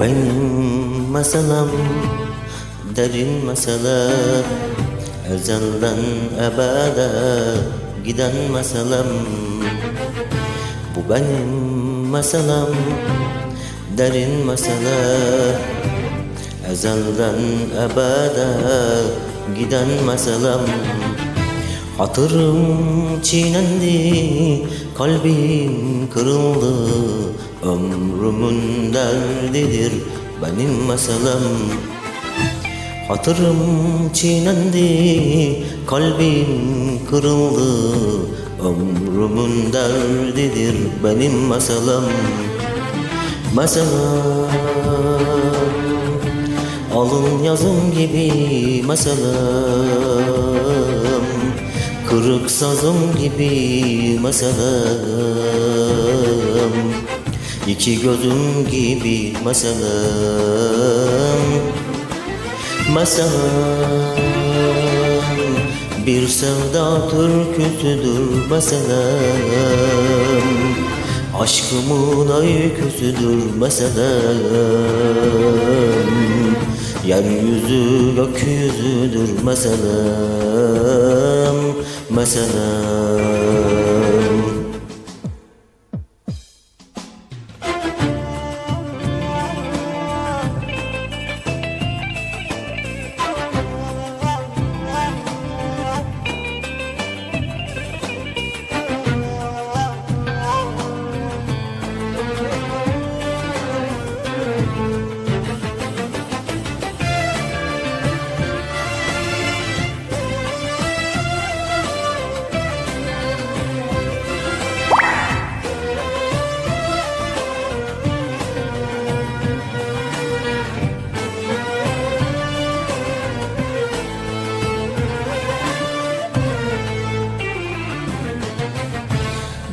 benim meselem Derin mesele Ezelden ebede Giden meselem Bu benim meselem Derin mesele Ezelden ebede Giden meselem Hatırım çiğnendi, kalbim kırıldı Ömrümün derdidir benim meselem. Hatırım çiğnendi, kalbim kırıldı. Ömrümün derdidir benim meselem. Meselem Alın yazım gibi meselem. Kırık sazım gibi meselem İki gözüm gibi meselem Meselem Bir sevda türküsüdür meselem Aşkımın öyküsüdür meselem Yeryüzü gökyüzüdür meselem Meselem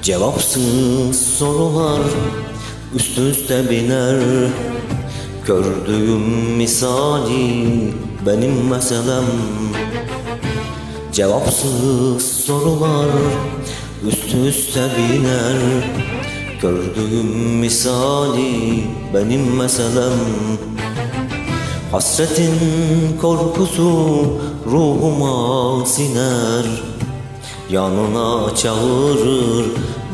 Cevapsız sorular üst üste biner. Gördüğüm misali benim meselem. Cevapsız sorular üst üste biner. Gördüğüm misali benim meselem. Hasretin korkusu ruhuma siner Yanına çağırır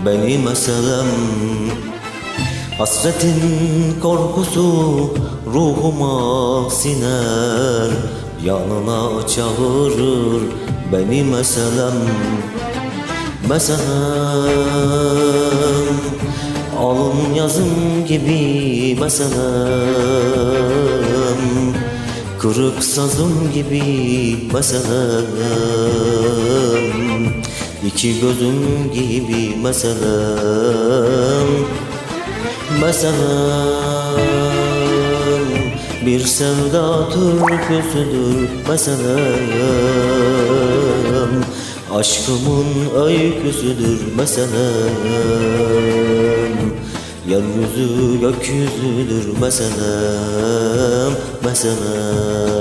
beni meselem Hasretin korkusu ruhuma siner. Yanına çağırır beni meselem Meselem Alın yazım gibi meselem Kırık sazım gibi meselem İki gözüm gibi meselem Meselem Bir sevda türküsüdür meselem Aşkımın öyküsüdür meselem Yeryüzü gökyüzüdür meselem Meselem